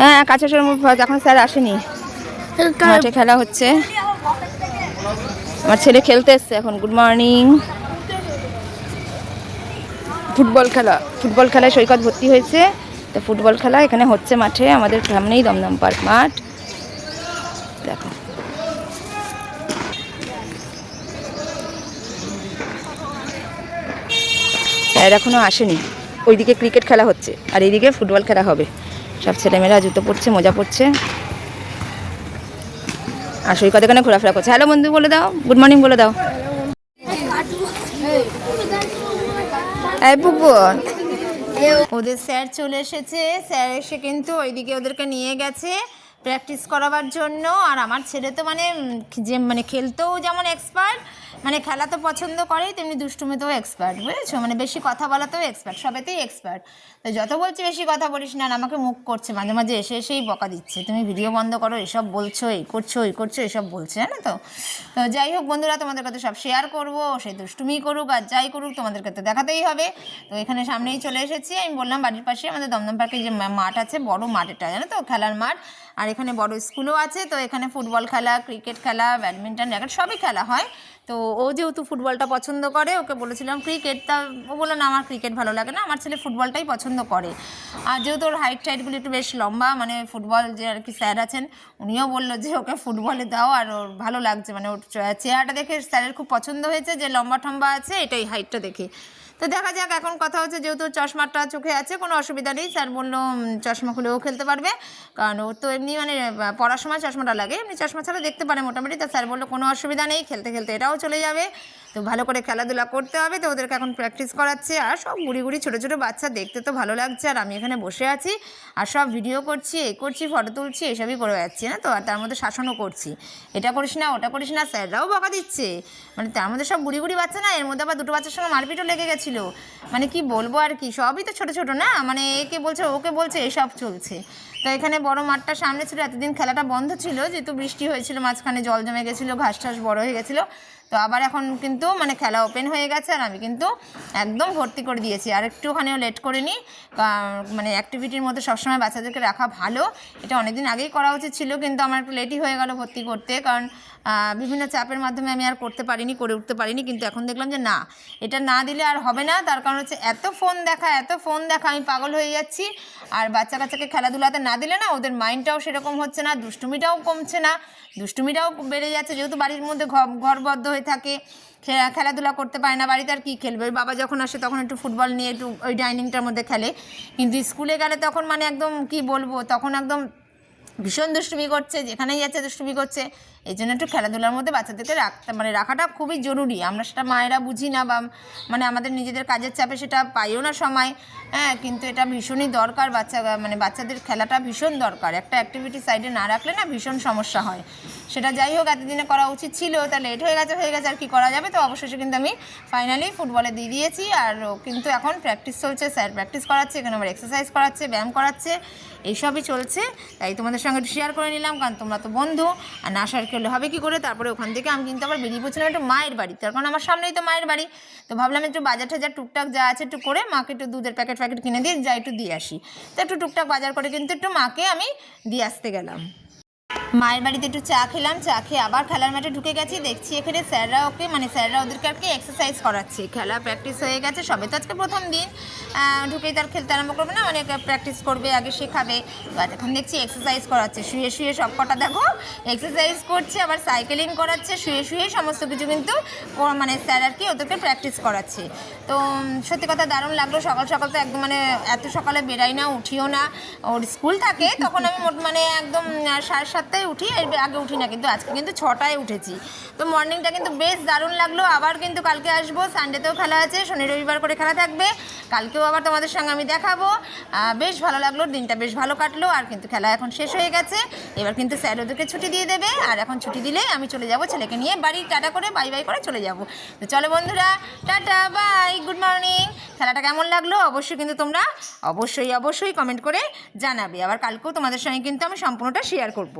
হ্যাঁ কাছে এখন স্যার আসেনি। মাঠে খেলা হচ্ছে। আমার ছেলে খেলতে এসছে এখন গুড মর্নিং ফুটবল খেলা ফুটবল খেলায় সৈকত ভর্তি হয়েছে। তো ফুটবল খেলা এখানে হচ্ছে মাঠে আমাদের সামনেই দমদম পার্ক মাঠ। দেখো। স্যার এখনও আসেনি। ওইদিকে ক্রিকেট খেলা হচ্ছে আর এইদিকে ফুটবল খেলা হবে। সব ছেলেমেয়েরা জুতো পরছে, মোজা পরছে। আর সৈকত এখানে ঘোরাফেরা করছে। হ্যালো বন্ধু, বলে দাও। গুড মর্নিং বলে দাও। ওদের স্যার চলে এসেছে। স্যার এসে কিন্তু ওইদিকে ওদেরকে নিয়ে গেছে প্র্যাকটিস করাবার জন্য। আর আমার ছেলে তো মানে যে মানে খেলতেও যেমন এক্সপার্ট মানে খেলা তো পছন্দ করেই তেমনি দুষ্টুমিতেও এক্সপার্ট বুঝেছ? মানে বেশি কথা বলাতেও এক্সপার্ট সবেতেই এক্সপার্ট তো যত বলছি বেশি কথা বলিস না আমাকে মুখ করছে, মাঝে মাঝে এসে এসেই বকা দিচ্ছে। তুমি ভিডিও বন্ধ করো, এসব বলছো এই করছ এই করছ, এসব বলছে, জানো তো? তো যাই হোক বন্ধুরা, তোমাদের কাছে সব শেয়ার করব সেই দুষ্টুমি করুক আর যাই করুক, তোমাদেরকে তো দেখাতেই হবে। তো এখানে সামনেই চলে এসেছি, আমি বললাম বাড়ির পাশে আমাদের দমদম পার্কে যে মাঠ আছে, বড় মাঠ এটা জানো তো? খেলার মাঠ। আর এখানে বড় স্কুলও আছে, তো এখানে ফুটবল খেলা ক্রিকেট খেলা ব্যাডমিন্টন র্যাকেট সবই খেলা হয়। তো ও যেহেতু ফুটবলটা পছন্দ করে, ওকে বলেছিলাম ক্রিকেট তা ও বলল, না, আমার ক্রিকেট ভালো লাগে না, আমার ছেলে ফুটবলটাই পছন্দ করে। আর যেহেতু ওর হাইট টাইটগুলি একটু বেশ লম্বা মানে ফুটবল যে আর কি স্যার আছেন, উনিও বলল যে ওকে ফুটবলে দাও, আর ওর ভালো লাগছে মানে ওর চেহারাটা দেখে স্যারের খুব পছন্দ হয়েছে, যে লম্বা ঠম্বা আছে, এটাই হাইটটা দেখে। তো দেখা যাক, এখন কথা হচ্ছে যেহেতু চশমাটা চোখে আছে, কোনো অসুবিধা নেই। স্যার বলল চশমা খুলেও খেলতে পারবে। কারণ ওর তো এমনি মানে পড়ার সময় চশমাটা লাগে, এমনি চশমা ছাড়া দেখতে পারে মোটামুটি। তা স্যার বলল, কোনো অসুবিধা নেই, খেলতে খেলতে এটাও চলে যাবে। তো ভালো করে খেলাধুলা করতে হবে তো ওদেরকে এখন প্র্যাকটিস করাচ্ছে। আর সব গুড়ি গুড়ি ছোটো ছোটো বাচ্চা দেখতে তো ভালো লাগছে। আর আমি এখানে বসে আছি আর সব ভিডিও করছি এই করছি ফটো তুলছি, এসবই করে যাচ্ছি না তো? আর তার মধ্যে শাসনও করছি। এটা করিস না, ওটা করিস না, স্যাররাও বকা দিচ্ছে। মানে তার মধ্যে সব গুড়ি গুড়ি বাচ্চা না, এর মধ্যে আবার দুটো বাচ্চার সঙ্গে মারপিটও লেগে গেছিল। মানে কি বলব আর কি, সবই তো ছোটো ছোটো না? মানে একে বলছে, ওকে বলছে, এসব চলছে। তো এখানে বড় মাঠটা সামনে ছিল, এতদিন খেলাটা বন্ধ ছিল, যেহেতু বৃষ্টি হয়েছিল, মাঝখানে জল জমে গেছিল, ঘাস টাস বড় হয়ে গেছিল। তো আবার এখন কিন্তু মানে খেলা ওপেন হয়ে গেছে আর আমি কিন্তু একদম ভর্তি করে দিয়েছি। আর একটুখানিও লেট করে নিই মানে অ্যাক্টিভিটির মধ্যে সবসময় বাচ্চাদেরকে রাখা ভালো। এটা অনেকদিন আগেই করা উচিত ছিল, কিন্তু আমার একটু লেটই হয়ে গেল ভর্তি করতে। কারণ বিভিন্ন চাপের মাধ্যমে আমি আর করতে পারিনি, করে উঠতে পারিনি। কিন্তু এখন দেখলাম যে না, এটা না দিলে আর হবে না। তার কারণ হচ্ছে এত ফোন দেখা, এত ফোন দেখা, আমি পাগল হয়ে যাচ্ছি। আর বাচ্চা কাচ্চাকে খেলাধুলাতে না দিলে না, ওদের মাইন্ডটাও সেরকম হচ্ছে না, দুষ্টুমিটাও কমছে না। দুষ্টুমিটাও বেড়ে যাচ্ছে, যেহেতু বাড়ির মধ্যে ঘ- ঘরবদ্ধ থাকে খে- খেলাধুলা করতে পারে না, বাড়িতে আর কী খেলবে? ওই বাবা যখন আসে তখন একটু ফুটবল নিয়ে একটু ওই ডাইনিংটার মধ্যে খেলে। কিন্তু স্কুলে গেলে তখন মানে একদম কি বলব, তখন একদম ভীষণ দুষ্টুমি করছে, যেখানেই যাচ্ছে দুষ্টুমি করছে। এই জন্য একটু খেলাধুলার মধ্যে বাচ্চাদেরকে রাখতে মানে রাখাটা খুবই জরুরি। আমরা সেটা মায়েরা বুঝি না বা মানে আমাদের নিজেদের কাজের চাপে সেটা পাইও না সময়। হ্যাঁ কিন্তু এটা ভীষণই দরকার বাচ্চা মানে বাচ্চাদের খেলাটা ভীষণ দরকার। একটা অ্যাক্টিভিটি সাইডে না রাখলে না ভীষণ সমস্যা হয়। সেটা যাই হোক, এতদিনে করা উচিত ছিল, তা লেট হয়ে গেছে হয়ে গেছে, আর কি করা যাবে? তো অবশেষে কিন্তু আমি ফাইনালি ফুটবলে দিয়ে দিয়েছি, আর কিন্তু এখন প্র্যাকটিস চলছে স্যার প্র্যাকটিস করাচ্ছে, এখানে আবার এক্সারসাইজ করাচ্ছে, ব্যায়াম করাচ্ছে, এইসবই চলছে। তাই তোমাদের সঙ্গে শেয়ার করে নিলাম, কারণ তোমরা তো বন্ধু, আর না শেয়ার হবে কি করে? তারপরে ওখান থেকে আমি কিন্তু আবার বেরিয়ে পড়ছিলাম একটু মায়ের বাড়ি। তার কারণ আমার সামনেই তো মায়ের বাড়ি। তো ভাবলাম একটু বাজার টাজার টুকটাক যা আছে একটু করে মাকে একটু দুধের প্যাকেট প্যাকেট কিনে দিয়ে যা একটু দিয়ে আসি। তো একটু টুকটাক বাজার করে কিন্তু একটু মাকে আমি দিয়ে আসতে গেলাম। মায়ের বাড়িতে একটু চা খেলাম, চা খেয়ে আবার খেলার মাঠে ঢুকে গেছি। দেখছি এখানে স্যাররা ওকে মানে স্যাররা ওদেরকে আর কি এক্সারসাইজ করাচ্ছে। খেলা প্র্যাকটিস হয়ে গেছে, সবে তো আজকে প্রথম দিন। ঢুকেই তার খেলতে আরম্ভ করবে না, অনেক প্র্যাকটিস করবে, আগে শেখাবে। এবার এখন দেখছি এক্সারসাইজ করাচ্ছে, শুয়ে শুয়ে সব কটা দেখো এক্সারসাইজ করছে, আবার সাইকেলিং করাচ্ছে, শুয়ে শুয়ে সমস্ত কিছু কিন্তু মানে স্যার আর কি ওদেরকে প্র্যাকটিস করাচ্ছে। তো সত্যি কথা দারুণ লাগল, সকাল সকাল তো একদম মানে এত সকালে বেরাই না, উঠিও না। ওর স্কুল থাকে, তখন আমি মানে একদম সাড়ে সাতটায় উঠি, এর আগে উঠি না, কিন্তু আজকে কিন্তু ছটায় উঠেছি। তো মর্নিংটা কিন্তু বেশ দারুণ লাগল। আবার কিন্তু কালকে আসব। সানডেতেও খেলা আছে, শনি রবিবার করে খেলা থাকবে। কালকেও আবার তোমাদের সঙ্গে আমি দেখাবো। বেশ ভালো লাগল, দিনটা বেশ ভালো কাটলো, আর কিন্তু খেলা এখন শেষ হয়ে গেছে। এবার কিন্তু স্যার ওদেরকে ছুটি দিয়ে দেবে, আর এখন ছুটি দিলে আমি চলে যাব ছেলেকে নিয়ে বাড়ি, টাটা করে বাই বাই করে চলে যাব। তো চলো বন্ধুরা, টাটা বাই গুড মর্নিং খেলাটা কেমন লাগল অবশ্যই কিন্তু তোমরা অবশ্যই অবশ্যই কমেন্ট করে জানাবে। আবার কালকেও তোমাদের সঙ্গে কিন্তু আমি সম্পূর্ণটা শেয়ার করব।